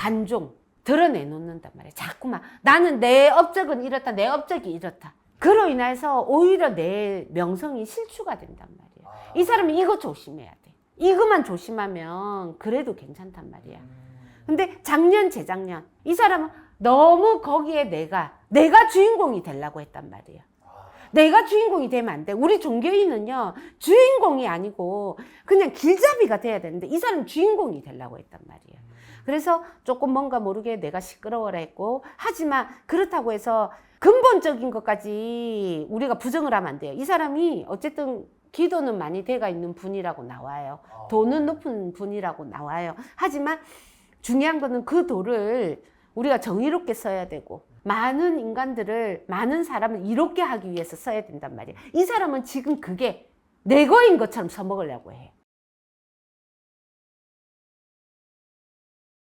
간종 드러내놓는단 말이야. 자꾸만 나는 내 업적은 이렇다, 내 업적이 이렇다. 그로 인해서 오히려 내 명성이 실추가 된단 말이야. 이 사람은 이거 조심해야 돼. 이것만 조심하면 그래도 괜찮단 말이야. 근데 작년, 재작년 이 사람은 너무 거기에 내가 내가 주인공이 되려고 했단 말이야. 내가 주인공이 되면 안 돼. 우리 종교인은요, 주인공이 아니고 그냥 길잡이가 돼야 되는데 이 사람은 주인공이 되려고 했단 말이야. 그래서 조금 뭔가 모르게 내가 시끄러워라 했고, 하지만 그렇다고 해서 근본적인 것까지 우리가 부정을 하면 안 돼요. 이 사람이 어쨌든 기도는 많이 돼가 있는 분이라고 나와요. 도는 높은 분이라고 나와요. 하지만 중요한 거는 그 도를 우리가 정의롭게 써야 되고 많은 인간들을 많은 사람을 이롭게 하기 위해서 써야 된단 말이에요. 이 사람은 지금 그게 내 거인 것처럼 써먹으려고 해.